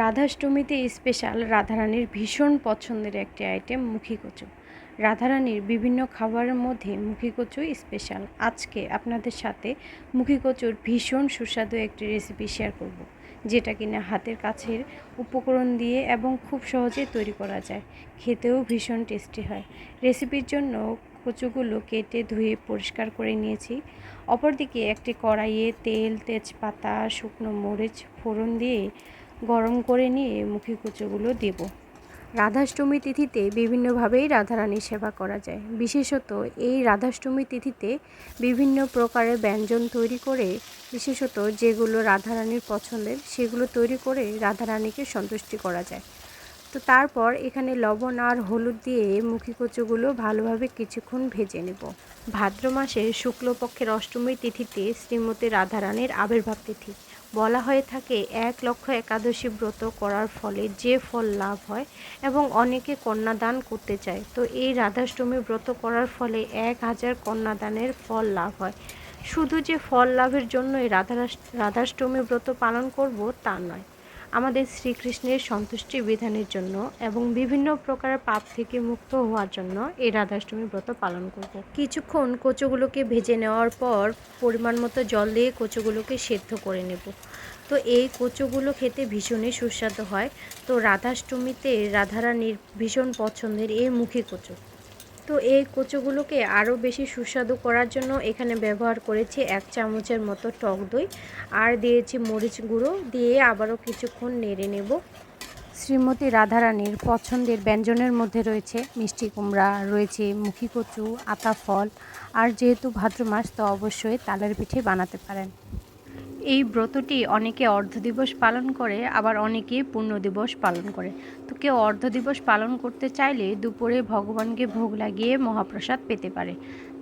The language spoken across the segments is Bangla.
রাধাষ্টমীতে স্পেশাল রাধারানীর ভীষণ পছন্দের একটি আইটেম মুখী কচু রাধারানীর বিভিন্ন খাবারের মধ্যে মুখী কচু স্পেশাল। আজকে আপনাদের সাথে মুখী কচুর ভীষণ সুস্বাদু একটি রেসিপি শেয়ার করব। যেটা কিনা হাতের কাছের উপকরণ দিয়ে এবং খুব সহজে তৈরি করা যায়। খেতেও ভীষণ টেস্টি হয়। রেসিপির জন্য কচুগুলো কেটে ধুয়ে পরিষ্কার করে নিয়েছি। অপরদিকে একটি কড়াইয়ে তেল, তেজপাতা, শুকনো মরিচ, ফোড়ন দিয়ে গরম করে নিয়ে মুখী কুচোগুলো দেব। রাধাষ্টমী তিথিতে বিভিন্নভাবেই রাধারানীর সেবা করা যায়। বিশেষত এই রাধাষ্টমী তিথিতে বিভিন্ন প্রকারের ব্যঞ্জন তৈরি করে, বিশেষত যেগুলো রাধারানীর পছন্দের, সেগুলো তৈরি করে রাধারানীকে সন্তুষ্টি করা যায়। তো তারপর এখানে লবণ আর হলুদ দিয়ে মুখী কচুগুলো ভালোভাবে কিছুক্ষণ ভেজে নেব। ভাদ্র মাসের শুক্লপক্ষের অষ্টমী তিথিতে শ্রীমতী রাধারানীর আবির্ভাব তিথি। বলা হয়ে থাকে, এক লক্ষ একাদশী ব্রত করার ফলে যে ফল লাভ হয় এবং অনেকে কন্যাদান করতে চায়। তো এই রাধাষ্টমী ব্রত করার ফলে এক হাজার কন্যাদানের ফল লাভ হয়। শুধু যে ফল লাভের জন্যই রাধা রাধাষ্টমী ব্রত পালন করব তা নয়। আমাদের শ্রীকৃষ্ণের সন্তুষ্টি বিধানের জন্য এবং বিভিন্ন প্রকারের পাপ থেকে মুক্ত হওয়ার জন্য এই রাধাষ্টমী ব্রত পালন করব। কিছুক্ষণ কচুগুলোকে ভেজে নেওয়ার পর পরিমাণ মতো জল দিয়ে কচুগুলোকে সেদ্ধ করে নেব। তো এই কচুগুলো খেতে ভীষণই সুস্বাদু হয়। তো রাধাষ্টমীতে রাধারানীর ভীষণ পছন্দের এই মুখী কচু। তো এই কচুগুলোকে আরও বেশি সুস্বাদু করার জন্য এখানে ব্যবহার করেছি এক চামচের মতো টক দই। আর দিয়েছি মরিচ গুঁড়ো, দিয়ে আবারও কিছুক্ষণ নেড়ে নেব। শ্রীমতী রাধারানীর পছন্দের ব্যঞ্জনের মধ্যে রয়েছে মিষ্টি কুমড়া, রয়েছে মুখী কচু, আতা ফল। আর যেহেতু ভাদ্র মাস, তো অবশ্যই তালের পিঠে বানাতে পারেন। এই ব্রতটি অনেকে অর্ধ দিবস পালন করে, আবার অনেকে পূর্ণ দিবস পালন করে। তো কেউ অর্ধ দিবস পালন করতে চাইলে দুপুরে ভগবানকে ভোগ লাগিয়ে মহাপ্রসাদ পেতে পারে।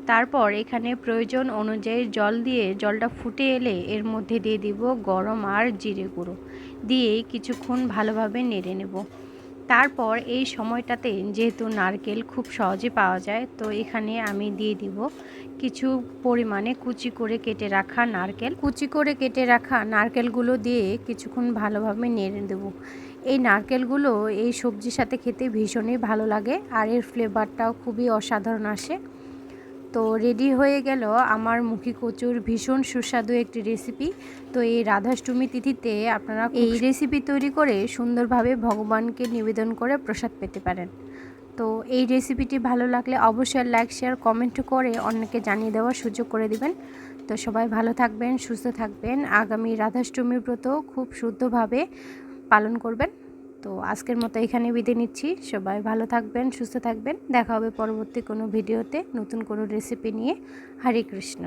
তারপর এখানে প্রয়োজন অনুযায়ী জল দিয়ে জলটা ফুটে এলে এর মধ্যে দিয়ে দিব গরম আর জিরে গুঁড়ো। দিয়ে কিছুক্ষণ ভালোভাবে নেড়ে নেব। তারপর এই সময়টাতে যেহেতু নারকেল খুব সহজে পাওয়া যায়, তো এখানে আমি দিয়ে দিব কিছু পরিমাণে কুচি করে কেটে রাখা নারকেল। কুচি করে কেটে রাখা নারকেলগুলো দিয়ে কিছুক্ষণ ভালোভাবে নেড়ে দেবো। এই নারকেলগুলো এই সবজির সাথে খেতে ভীষণই ভালো লাগে আর এর ফ্লেভারটাও খুবই অসাধারণ আসে। তো রেডি হয়ে গেল আমার মুখী কচুর ভীষণ সুস্বাদু একটি রেসিপি তো এই রাধাষ্টমী তিথিতে আপনারা এই রেসিপি তৈরি করে সুন্দরভাবে ভগবানকে নিবেদন করে প্রসাদ পেতে পারেন। তো এই রেসিপিটি ভালো লাগলে অবশ্যই লাইক শেয়ার কমেন্ট করে অন্যকে জানিয়ে দেওয়ার সুযোগ করে দিবেন। তো সবাই ভালো থাকবেন সুস্থ থাকবেন। আগামী রাধাষ্টমী ব্রত খুব শুদ্ধভাবে পালন করবেন। তো আজকের মতো এখানে বিদে নিচ্ছি। সবাই ভালো থাকবেন, সুস্থ থাকবেন। দেখা হবে পরবর্তী কোনো ভিডিওতে নতুন কোনো রেসিপি নিয়ে। হরে কৃষ্ণ।